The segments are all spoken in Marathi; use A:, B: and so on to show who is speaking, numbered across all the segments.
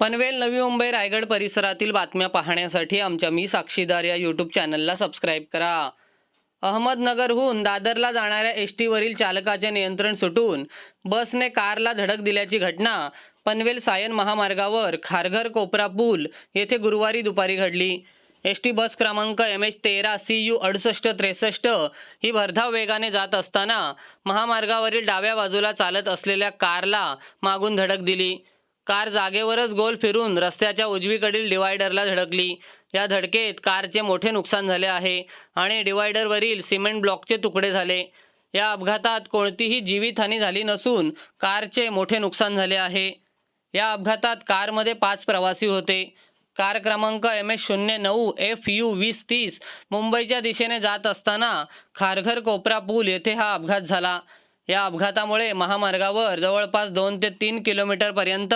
A: पनवेल नवी मुंबई रायगड परिसरातील बातम्या पाहण्यासाठी आमच्या मी साक्षीदार या यूट्यूब चॅनलला सबस्क्राईब करा. अहमदनगरहून दादरला जाणाऱ्या एस टीवरील चालकाचे नियंत्रण सुटून बसने कारला धडक दिल्याची घटना पनवेल सायन महामार्गावर खारघर कोपरा पूल येथे गुरुवारी दुपारी घडली. एस टी बस क्रमांक एम एच तेरा सी यू अडुसष्ट त्रेसष्ट ही भरधाव वेगाने जात असताना महामार्गावरील डाव्या बाजूला चालत असलेल्या कारला मागून धडक दिली. कार जागेवरच गोल फिरून रस्त्याच्या उजवीकडील डिवायडरला धडकली. या धडकेत कारचे मोठे नुकसान झाले आहे आणि डिवायडरवरील सिमेंट ब्लॉकचे तुकडे झाले. या अपघातात कोणतीही जीवितहानी झाली नसून कारचे मोठे नुकसान झाले आहे. या अपघातात कारमध्ये पाच प्रवासी होते. कार क्रमांक एम एस शून्य नऊ एफ यू वीस तीस मुंबईच्या दिशेने जात असताना खारघर कोपरा पूल येथे हा अपघात झाला. या अपघातामुळे महामार्गावर जवळपास दोन ते तीन किलोमीटरपर्यंत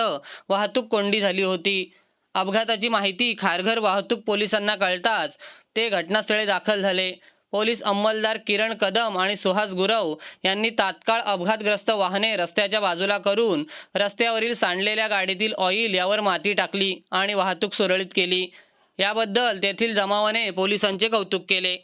A: वाहतूक कोंडी झाली होती. अपघाताची माहिती खारघर वाहतूक पोलिसांना कळताच ते घटनास्थळी दाखल झाले. पोलीस अंमलदार किरण कदम आणि सुहास गुरव यांनी तात्काळ अपघातग्रस्त वाहने रस्त्याच्या बाजूला करून रस्त्यावरील सांडलेल्या गाडीतील ऑइल यावर माती टाकली आणि वाहतूक सुरळीत केली. याबद्दल तेथील जमावाने पोलिसांचे कौतुक केले.